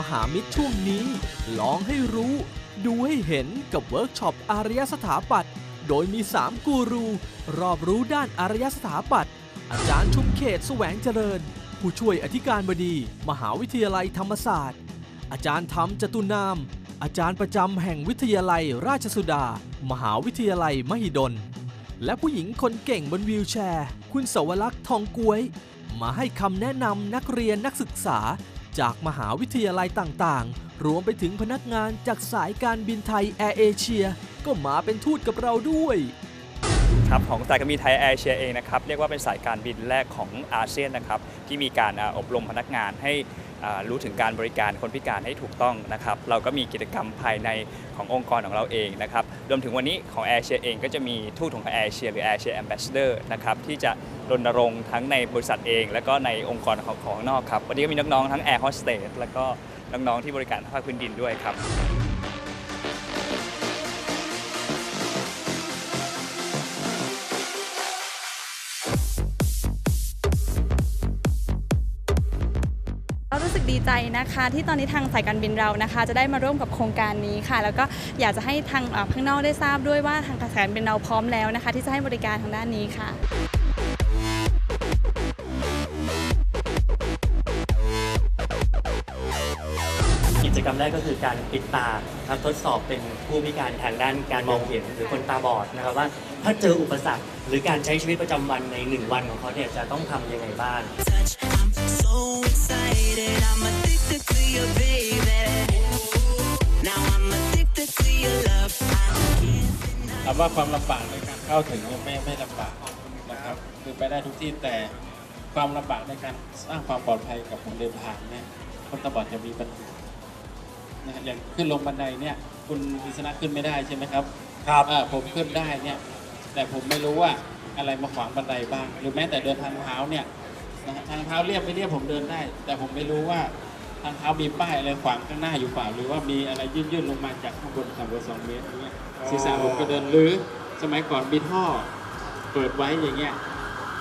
มหามิตรช่วงนี้ ลองให้รู้ ดูให้เห็นกับเวิร์กช็อปอารยสถาปัตย์โดยมี 3 กูรู รอบรู้ด้านอารยสถาปัตย์อาจารย์ชุมเขตแสวงเจริญ ผู้ช่วยอธิการบดี มหาวิทยาลัยธรรมศาสตร์ อาจารย์ธรรมจตุนาม อาจารย์ประจำแห่งวิทยาลัยราชสุดา มหาวิทยาลัยมหิดล และผู้หญิงคนเก่งบนวีลแชร์ คุณสวรักษ์ทองกวย มาให้คำแนะนำนักเรียนนักศึกษา จากมหาวิทยาลัยต่างๆ รวมไปถึงพนักงานจากสายการบินไทยแอร์เอเชียก็มาเป็นทูตกับเราด้วยครับของสายการบินไทยแอร์เอเชียเองนะครับเรียกว่าเป็นสายการบินแรกของอาเซียนนะครับที่มีการอบรมพนักงานให้ รู้ถึงการบริการคนพิการให้ถูกต้องนะครับ เราก็มีกิจกรรมภายในขององค์กรของเราเองนะครับ รวมถึงวันนี้ของแอร์เชียเองก็จะมีทูตของแอร์เชียหรือแอร์เชียแอมบาสเดอร์นะครับที่จะรณรงค์ทั้งในบริษัทเอง และก็ในองค์กรของของข้างนอกครับ วันนี้ก็มีน้องๆทั้งแอร์โฮสเตสแล้วก็น้องๆที่บริการภาคพื้นดินด้วยครับ ใจนะคะ ที่ตอนนี้ทางสายการบินเรานะคะ จะได้มาร่วมกับโครงการนี้ค่ะ แล้วก็อยากจะให้ทางข้างนอกได้ทราบด้วยว่าทางสายการบินเราพร้อมแล้วนะคะ ที่จะให้บริการทางด้านนี้ค่ะกิจกรรมแรกก็คือการปิดตาครับทดสอบเป็นผู้พิการทางด้านการมองเห็นหรือคนตาบอดนะครับว่าถ้าเจออุปสรรค หรือการใช้ชีวิตประจำวันในหนึ่งวันของเขาเนี่ยจะต้องทำยังไงบ้าง ถามว่าความลำบากในการเข้าถึงเนี่ยไม่ไม่ลำบากนะครับ คือไปได้ทุกที่แต่ความลำบากในการสร้างความปลอดภัยกับคนเดินทางเนี่ยคนตาบอดจะมีปัญหานะฮะอย่างขึ้นลงบันไดเนี่ย คุณวิศนะขึ้นไม่ได้ใช่ไหมครับครับผมขึ้นได้เนี่ย แต่ผมไม่รู้ว่าอะไรมาขวางบันไดบ้าง หรือแม้แต่เดินทางเท้าเนี่ย นะฮะทางเท้าเรียบไม่เรียบผมเดินได้ แต่ผมไม่รู้ว่าทางเท้ามีป้ายอะไรขวางข้างหน้าอยู่เปล่า หรือว่ามีอะไรยื่นๆลงมาจากข้างบนต่ำกว่าสองเมตรอย่างเงี้ยศีรษะผมก็เดินหรือสมัยก่อนมีท่อเปิดไว้อย่างเงี้ย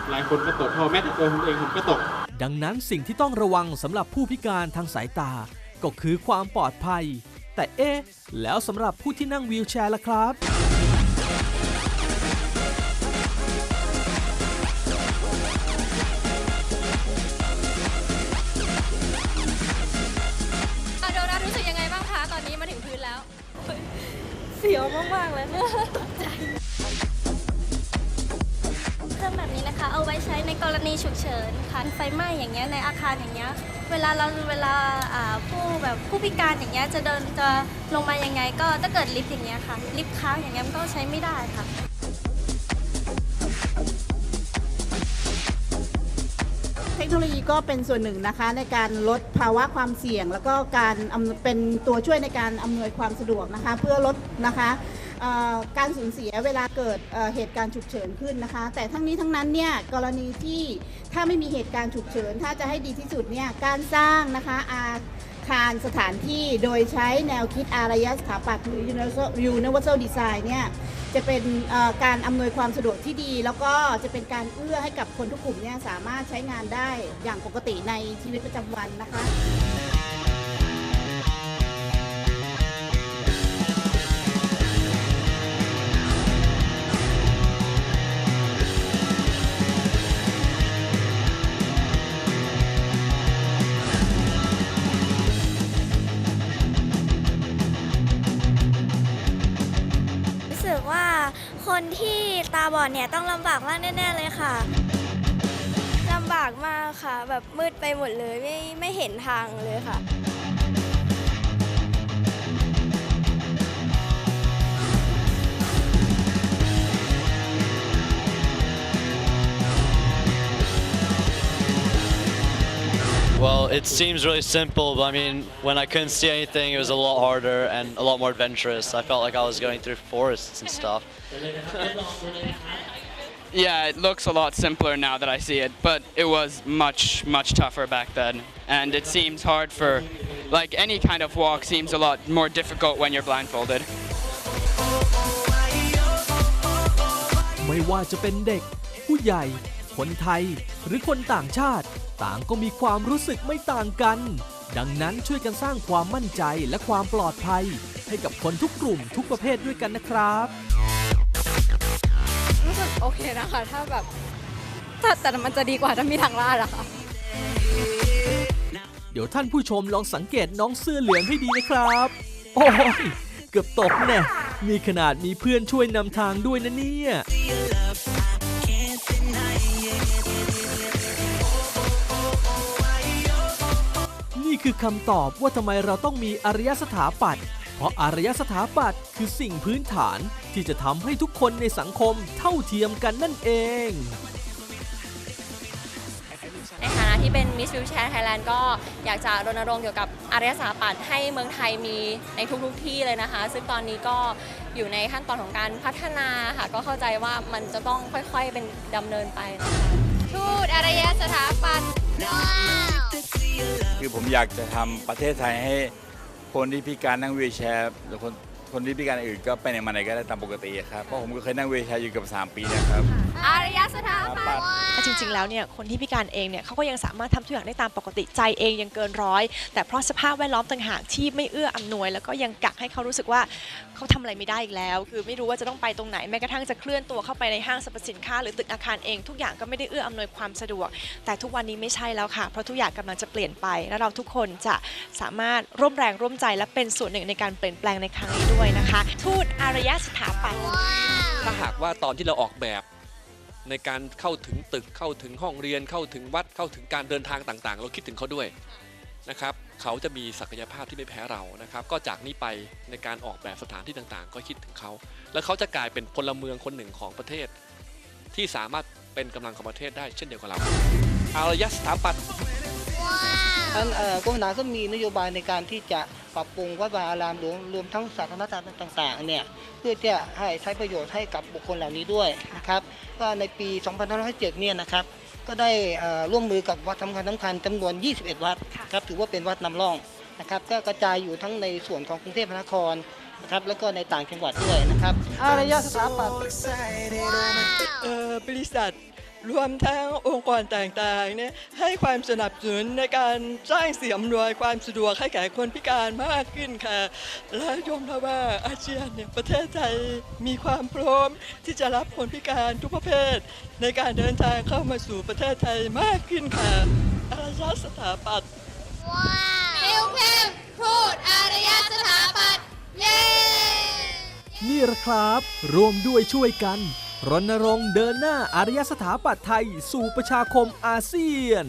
หลายคนก็ตกท่อแม้แต่ตัวผมเองผมก็ตก ดังนั้นสิ่งที่ต้องระวังสำหรับผู้พิการทางสายตา ก็คือความปลอดภัย แต่เอ๊ะแล้วสำหรับผู้ที่นั่งวีลแชร์ล่ะครับ เสียวมากๆเลยนี่ยเครื่องแบบนี้นะคะ เอาไว้ใช้ในกรณีฉุกเฉินค่ะไฟไหม้อย่างเงี้ยในอาคารอย่างเงี้ยเวลาเราเวลาอ่าผู้แบบผู้พิการอย่างเงี้ยจะเดินจะลงมายังไงก็ถ้าเกิดลิฟต์อย่างเงี้ยค่ะลิฟต์ค้างอย่างเงี้ยมันก็ใช้ไม่ได้ค่ะ เทคโนโลยีก็เป็นส่วนหนึ่งนะคะ ในการลดภาวะความเสี่ยง แล้วก็การเป็นตัวช่วยในการอำนวยความสะดวกนะคะ เพื่อลดนะคะการสูญเสียเวลาเกิดเอ่อเหตุการณ์ฉุกเฉินขึ้นนะคะ แต่ทั้งนี้ทั้งนั้นเนี่ยกรณีที่ถ้าไม่มีเหตุการณ์ฉุกเฉิน ถ้าจะให้ดีที่สุดเนี่ยการสร้างนะคะอาคารสถานที่โดยใช้แนวคิดอารยสถาปัตย์หรือ Universal Universal Design เนี่ย จะเป็นการอำนวยความสะดวกที่ดี แล้วก็จะเป็นการเอื้อให้กับคนทุกกลุ่มเนี่ยสามารถใช้งานได้อย่างปกติในชีวิตประจำวันนะคะ คนที่ตาบอดเนี่ยต้องลำบากมากแน่ ๆ เลยค่ะลำบากมากค่ะ แบบมืดไปหมดเลยไม่ไม่เห็นทางเลยค่ะ it seems really simple, but I mean, when I couldn't see anything, it was a lot harder and a lot more adventurous. I felt like I was going through forests and stuff. Yeah, it looks a lot simpler now that I see it, but it was much, much tougher back then. And it seems hard for, like, any kind of walk seems a lot more difficult when you're blindfolded. ไม่ว่าจะเป็นเด็ก ผู้ใหญ่ คนไทย หรือคนต่างชาติ ต่างก็มีความรู้สึกไม่ต่างกัน ดังนั้นช่วยกันสร้างความมั่นใจและความปลอดภัย ให้กับคนทุกกลุ่มทุกประเภทด้วยกันนะครับรู้สึกโอเคนะคะ ถ้าแบบแต่แต่มันจะดีกว่าถ้ามีทางลาดอะค่ะเดี๋ยวท่านผู้ชมลองสังเกตน้องเสื้อเหลืองให้ดีนะครับ โอ้ยเกือบตกแน่มีขนาดมีเพื่อนช่วยนำทางด้วยนะเนี่ย คือคำตอบว่าทำไมเราต้องมีอารยสถาปัตย์เพราะอารยสถาปัตย์คือสิ่งพื้นฐานที่จะทำให้ทุกคนในสังคมเท่าเทียมกันนั่นเองในฐานะที่เป็น Miss Wheelchair Thailand ก็อยากจะรณรงค์เกี่ยวกับอารยสถาปัตย์ให้เมืองไทยมีในทุกๆทที่เลยนะคะ ซึ่งตอนนี้ก็อยู่ในขั้นตอนของการพัฒนาค่ะ ก็เข้าใจว่ามันจะต้องค่อยๆเป็นดำเนินไปนะคะทูตอารยสถาปัตย์ว้าว คือผมอยากจะทำประเทศไทยให้คนที่พิการนั่งวีลแชร์หรือคนคนที่พิการอื่นก็ไปไหนมาไหนก็ได้ตามปกติอะครับเพราะผมก็เคยนั่งวีลแชร์อยู่เกับ 3 ปีนะครับ อารยสถาปัตย์จ ริงๆแล้วเนี่ยคนที่พิการเองเนี่ยเขาก็ยังสามารถทำทุกอย่างได้ตามปกติใจเองยังเกินร้อย แต่เพราะสภาพแวดล้อมต่างหากที่ไม่เอื้ออำนวย แล้วก็ยังกักให้เขารู้สึกว่าเขาทำอะไรไม่ได้อีกแล้ว คือไม่รู้ว่าจะต้องไปตรงไหนแม้กระทั่งจะเคลื่อนตัวเข้าไปในห้างสรรพสินค้าหรือตึกอาคารเองทุกอย่างก็ไม่ได้เอื้ออำนวยความสะดวก แต่ทุกวันนี้ไม่ใช่แล้วค่ะเพราะทุกอย่างกำลังจะเปลี่ยนไป และเราทุกคนจะสามารถร่วมแรงร่วมใจและเป็นส่วนหนึ่งในการเปลี่ยนแปลงในครั้งนี้ด้วยนะคะ ทูตอารยสถาปัตย์ถ้าหากว่าตอนที่เราออกแบบ ในการเข้าถึงตึกเข้าถึงห้องเรียนเข้าถึงวัดเข้าถึงการเดินทางต่างๆ เราคิดถึงเขาด้วยนะครับเขาจะมีศักยภาพที่ไม่แพ้เรานะครับ ก็จากนี้ไปในการออกแบบสถานที่ต่างๆ ก็คิดถึงเขา แล้วเขาจะกลายเป็นพลเมืองคนหนึ่งของประเทศ ที่สามารถเป็นกำลังของประเทศได้เช่นเดียวกับเราอารยสถาปัตย์ท่านเอ่อกรมทหารก็มีนโยบายในการที่จะ ปรับปรุงวัดวาอารามหลวงรวมทั้งสาธารณสถานต่างๆเนี่ยเพื่อจะให้ใช้ประโยชน์ให้กับบุคคลเหล่านี้ด้วยนะครับก็ในปี 2507เนี่ยนะครับก็ได้เอ่อร่วมมือกับวัดสำคัญสำคัญจำนวน 21 วัดครับถือว่าเป็นวัดนำร่องนะครับก็กระจายอยู่ทั้งในส่วนของกรุงเทพมหานครนะครับแล้วก็ในต่างจังหวัดด้วยนะครับอารยสถาปัตย์เอ่อบริษัท รวมทั้งองค์กรต่างๆเนี่ยให้ความสนับสนุนในการสร้างสิ่งอำนวยความสะดวกให้แก่คนพิการมากขึ้นค่ะ และยอมรับว่าอาเซียนเนี่ยประเทศไทยมีความพร้อมที่จะรับคนพิการทุกประเภท ในการเดินทางเข้ามาสู่ประเทศไทยมากขึ้นค่ะอารยสถาปัตย์นิวเพมทูตอารยสถาปัตย์เย้นี่แหละครับร่วมด้วยช่วยกัน รณรงค์เดินหน้าอารยสถาปัตย์ไทย สู่ประชาคมอาเซียน